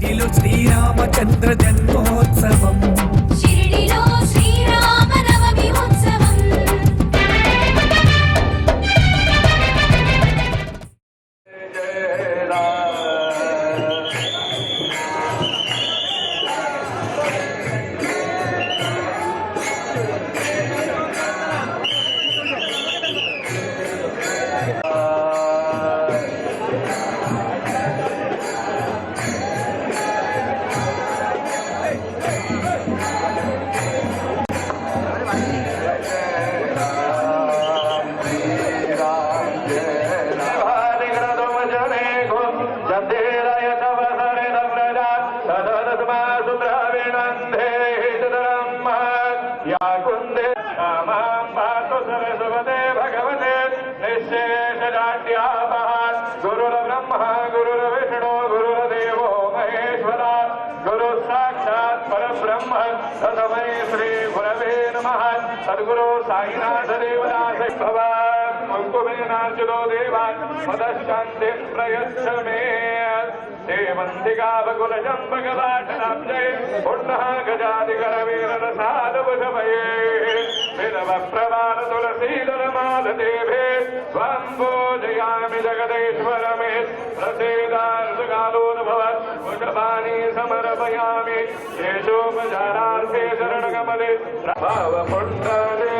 శ్రీరామచంద్ర జన్మోత్సవం. तदमय श्री गुरवे नमः। सद्गुरु साईनाथ देवदास भवान मुकुमेनाचलो देवान मदशांति प्रयच्छ मे ते वन्दिकावकुलजम्बकलाटनाब्जये पुण्णः गजादिकरवीररसालवधमये विरव प्रमाद तुलसीदर माद देवे त्वं पूजयामि जगदेश्वरमे प्रसेदार्धकालोनुभव कुशपाणि समर्पयामि केशोपचारार्थे शरणकमले भावपुण्डानि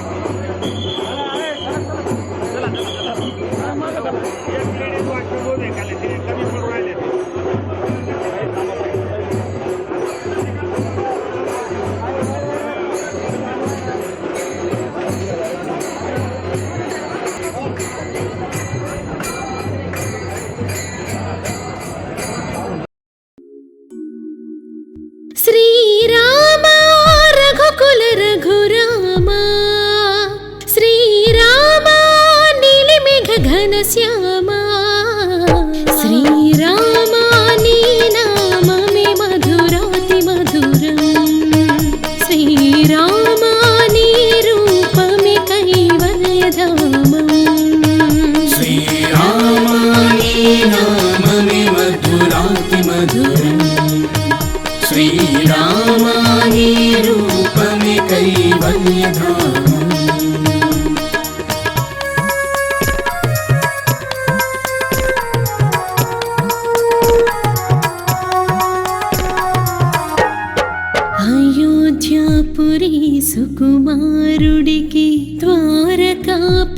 Yeah.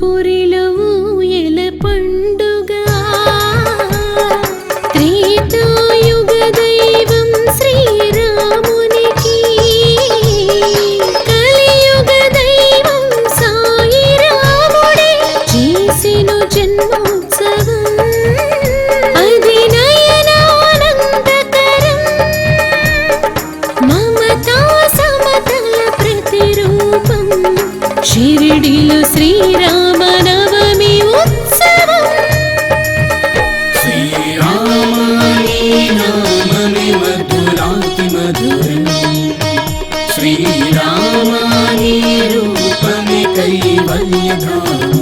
പുരി శ్రీరామాని రూపమే కైవల్యధామ.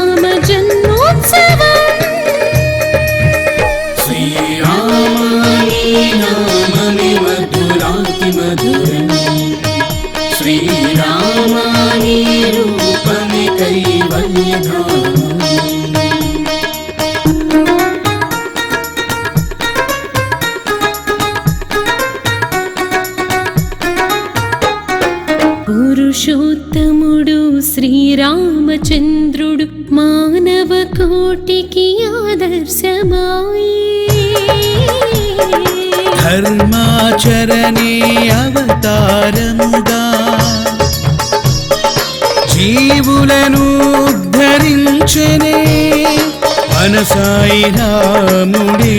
పురుషోత్తముడు శ్రీరామచంద్రుడు మానవ కోటికి ఆదర్శమాయే. ధర్మాచరణే అవతారముగా. జీవులను ఉద్ధరించనే మనసాయి రాముడే.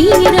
वीर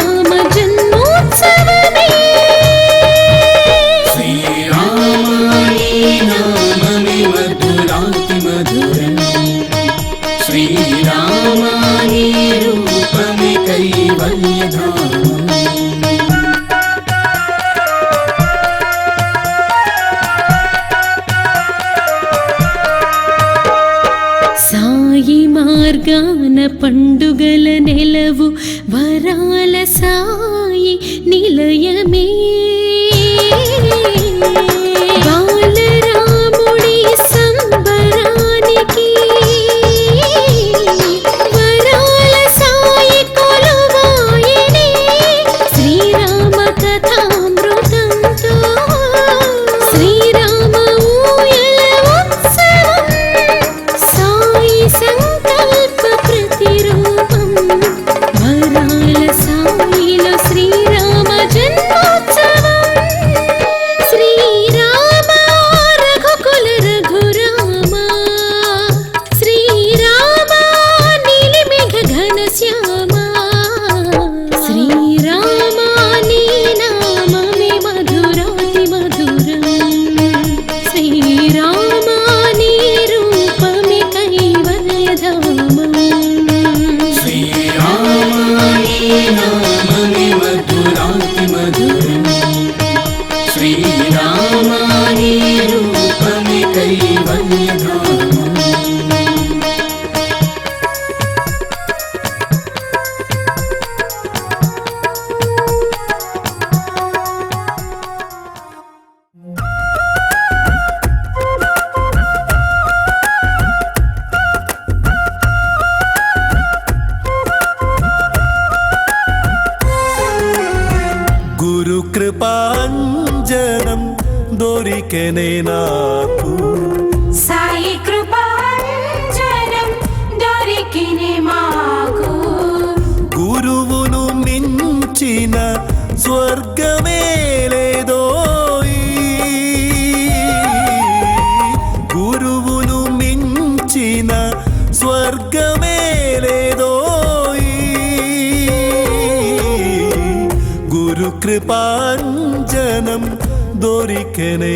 కృపాంజనం దొరికెనే నాకు. సాయి కృపాంజనం దొరికినే మాకు. గురువును మించిన స్వర్గ దొరికెనే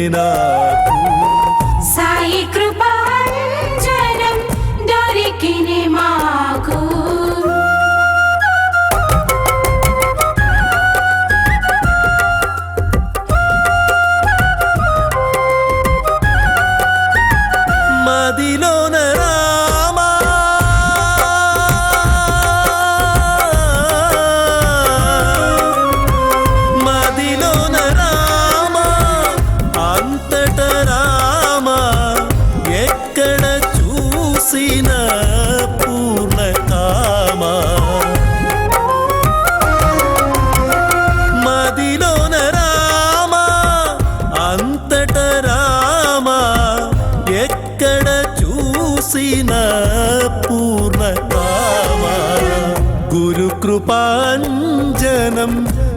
గురు కృపాంజనం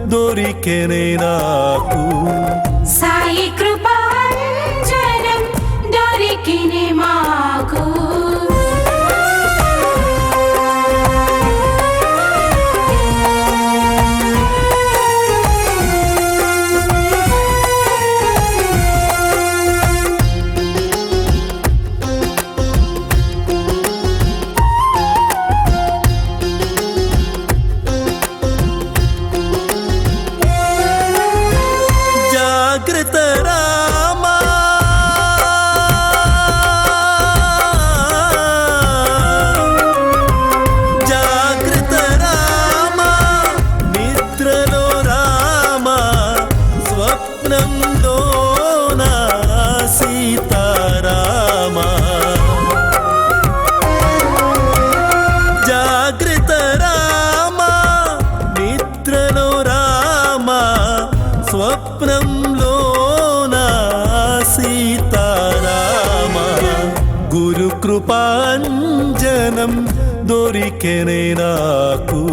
దొరికెనే స్వప్నంలో సీతారామ? గురు కృపాంజనం దొరికెనే నాకు.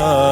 దొరికెనే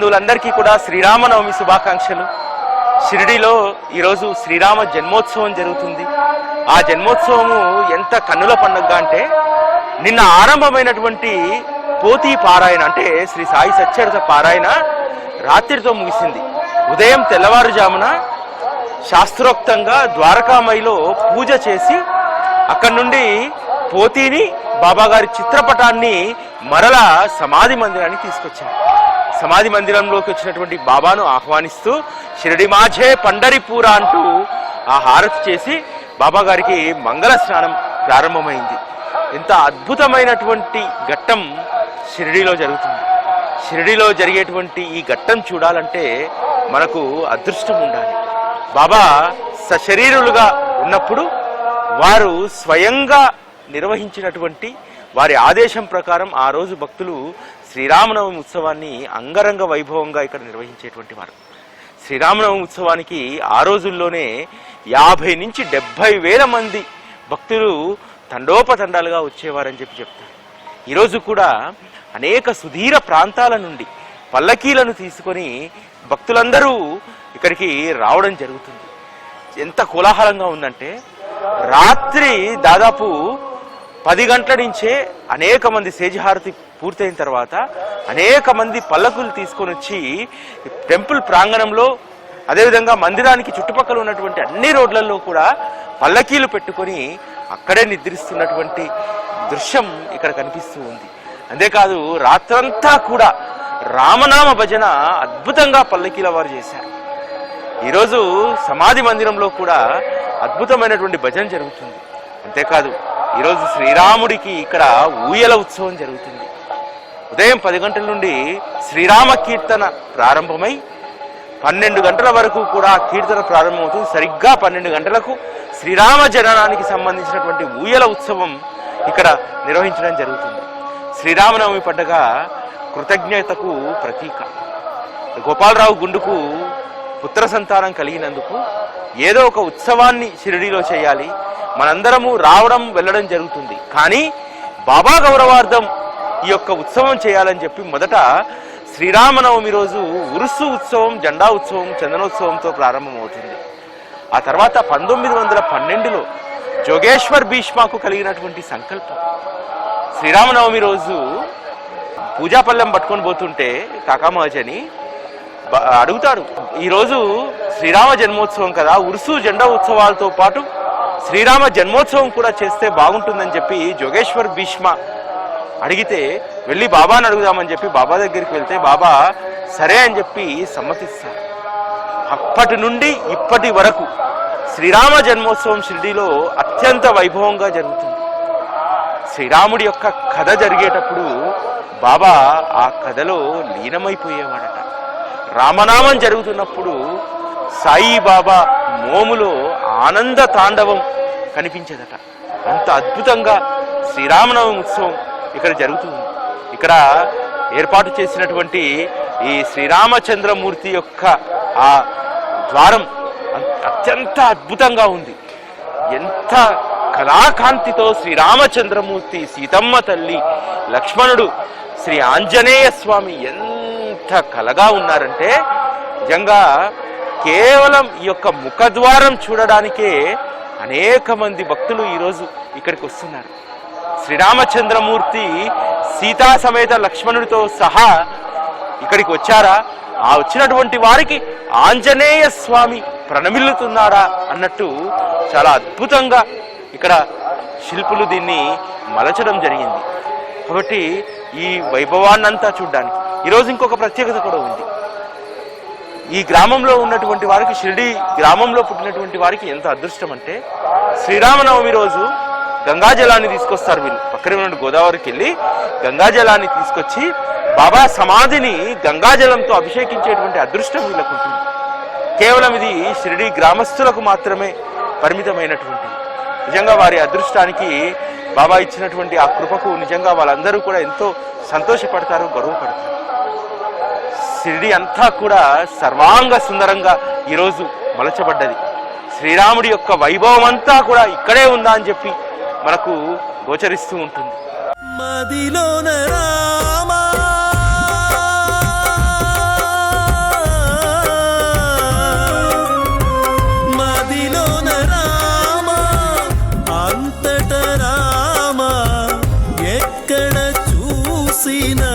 బంధువులందరికీ కూడా శ్రీరామనవమి శుభాకాంక్షలు. షిరిడిలో ఈరోజు శ్రీరామ జన్మోత్సవం జరుగుతుంది. ఆ జన్మోత్సవము ఎంత కన్నుల పండుగ అంటే నిన్న ఆరంభమైనటువంటి పోతీ పారాయణ అంటే శ్రీ సాయి సచ్చరిత పారాయణ రాత్రితో ముగిసింది. ఉదయం తెల్లవారుజామున శాస్త్రోక్తంగా ద్వారకామయిలో పూజ చేసి అక్కడి నుండి పోతీని బాబాగారి చిత్రపటాన్ని మరలా సమాధి మందిరానికి తీసుకొచ్చారు. సమాధి మందిరంలోకి వచ్చినటువంటి బాబాను ఆహ్వానిస్తూ షిరిడి మాఝే పండరిపూర అంటూ ఆ హారతి చేసి బాబా గారికి మంగళ స్నానం ప్రారంభమైంది. ఎంత అద్భుతమైనటువంటి ఘట్టం షిరిడిలో జరుగుతుంది. షిరిడిలో జరిగేటువంటి ఈ ఘట్టం చూడాలంటే మనకు అదృష్టం ఉండాలి. బాబా సశరీరులుగా ఉన్నప్పుడు వారు స్వయంగా నిర్వహించినటువంటి వారి ఆదేశం ప్రకారం ఆ రోజు భక్తులు శ్రీరామనవమి ఉత్సవాన్ని అంగరంగ వైభవంగా ఇక్కడ నిర్వహించేటువంటి వారు. శ్రీరామనవమి ఉత్సవానికి ఆ రోజుల్లోనే యాభై నుంచి డెబ్భై వేల మంది భక్తులు తండోపతండాలుగా వచ్చేవారని చెప్పి చెప్తారు. ఈరోజు కూడా అనేక సుధీర ప్రాంతాల నుండి పల్లకీలను తీసుకొని భక్తులందరూ ఇక్కడికి రావడం జరుగుతుంది. ఎంత కోలాహలంగా ఉందంటే రాత్రి దాదాపు పది గంటల నుంచే అనేక మంది సేజహారతి పూర్తయిన తర్వాత అనేక మంది పల్లకులు తీసుకొని వచ్చి టెంపుల్ ప్రాంగణంలో అదేవిధంగా మందిరానికి చుట్టుపక్కల ఉన్నటువంటి అన్ని రోడ్లలో కూడా పల్లకీలు పెట్టుకొని అక్కడే నిద్రిస్తున్నటువంటి దృశ్యం ఇక్కడ కనిపిస్తూ ఉంది. అంతేకాదు రాత్రంతా కూడా రామనామ భజన అద్భుతంగా పల్లకీల వారు చేశారు. ఈరోజు సమాధి మందిరంలో కూడా అద్భుతమైనటువంటి భజన జరుగుతుంది. అంతేకాదు ఈరోజు శ్రీరాముడికి ఇక్కడ ఊయల ఉత్సవం జరుగుతుంది. ఉదయం పది గంటల నుండి శ్రీరామ కీర్తన ప్రారంభమై పన్నెండు గంటల వరకు కూడా కీర్తన ప్రారంభమవుతుంది. సరిగ్గా పన్నెండు గంటలకు శ్రీరామ జననానికి సంబంధించినటువంటి ఊయల ఉత్సవం ఇక్కడ నిర్వహించడం జరుగుతుంది. శ్రీరామనవమి పండుగ కృతజ్ఞతకు ప్రతీక. గోపాలరావు గుండుకు పుత్ర సంతానం కలిగినందుకు ఏదో ఒక ఉత్సవాన్ని షిరిడీలో చేయాలి మనందరము రావడం వెళ్ళడం జరుగుతుంది. కానీ బాబా గౌరవార్థం ఈ యొక్క ఉత్సవం చేయాలని చెప్పి మొదట శ్రీరామనవమి రోజు ఉరుసు ఉత్సవం జెండా ఉత్సవం చందనోత్సవంతో ప్రారంభమవుతుంది. ఆ తర్వాత పంతొమ్మిది వందల పన్నెండులో జోగేశ్వర్ భీష్మకు కలిగినటువంటి సంకల్పం. శ్రీరామనవమి రోజు పూజాపల్లెం పట్టుకొని పోతుంటే కాకామహజని బ- అడుగుతాడు. ఈరోజు శ్రీరామ జన్మోత్సవం కదా ఉరుసు జెండా ఉత్సవాలతో పాటు శ్రీరామ జన్మోత్సవం కూడా చేస్తే బాగుంటుందని చెప్పి జోగేశ్వర్ భీష్మ అడిగితే వెళ్ళి బాబాని అడుగుదామని చెప్పి బాబా దగ్గరికి వెళ్తే బాబా సరే అని చెప్పి సమ్మతిస్తారు. అప్పటి నుండి ఇప్పటి వరకు శ్రీరామ జన్మోత్సవం షిరిడీలో అత్యంత వైభవంగా జరుగుతుంది. శ్రీరాముడి యొక్క కథ జరిగేటప్పుడు బాబా ఆ కథలో లీనమైపోయేవాడట. రామనామం జరుగుతున్నప్పుడు సాయి బాబా మోములో ఆనంద తాండవం కనిపించేదట. అంత అద్భుతంగా శ్రీరామనవమి ఉత్సవం ఇక్కడ జరుగుతుంది. ఇక్కడ ఏర్పాటు చేసినటువంటి ఈ శ్రీరామచంద్రమూర్తి యొక్క ఆ ద్వారం అత్యంత అద్భుతంగా ఉంది. ఎంత కళాకాంతితో శ్రీరామచంద్రమూర్తి సీతమ్మ తల్లి లక్ష్మణుడు శ్రీ ఆంజనేయ స్వామి ఎంత కలగా ఉన్నారంటే నిజంగా కేవలం ఈ యొక్క ముఖద్వారం చూడడానికే అనేక మంది భక్తులు ఈరోజు ఇక్కడికి వస్తున్నారు. శ్రీరామచంద్రమూర్తి సీతా సమేత లక్ష్మణుడితో సహా ఇక్కడికి వచ్చారా? ఆ వచ్చినటువంటి వారికి ఆంజనేయ స్వామి ప్రణమిల్లుతున్నాడా అన్నట్టు చాలా అద్భుతంగా ఇక్కడ శిల్పులు దీన్ని మలచడం జరిగింది. కాబట్టి ఈ వైభవాన్నంతా చూడ్డానికి ఈరోజు ఇంకొక ప్రత్యేకత కూడా ఉంది. ఈ గ్రామంలో ఉన్నటువంటి వారికి షిరిడి గ్రామంలో పుట్టినటువంటి వారికి ఎంత అదృష్టం అంటే శ్రీరామనవమి రోజు గంగాజలాన్ని తీసుకొస్తారు వీళ్ళు. పక్కనే ఉన్న గోదావరికి వెళ్ళి గంగాజలాన్ని తీసుకొచ్చి బాబా సమాధిని గంగాజలంతో అభిషేకించేటువంటి అదృష్టం వీళ్ళకు ఉంటుంది. కేవలం ఇది షిరిడి గ్రామస్తులకు మాత్రమే పరిమితమైనటువంటి నిజంగా వారి అదృష్టానికి బాబా ఇచ్చినటువంటి ఆ కృపకు నిజంగా వాళ్ళందరూ కూడా ఎంతో సంతోషపడతారు గర్వపడతారు. షిరిడి అంతా కూడా సర్వాంగ సుందరంగా ఈరోజు మలచబడ్డది. శ్రీరాముడి యొక్క వైభవం అంతా కూడా ఇక్కడే ఉందా అని చెప్పి మనకు గోచరిస్తూ ఉంటుంది. మదిలోన రామా. మదిలోన రామా. అంతట రామ ఎక్కడ చూసిన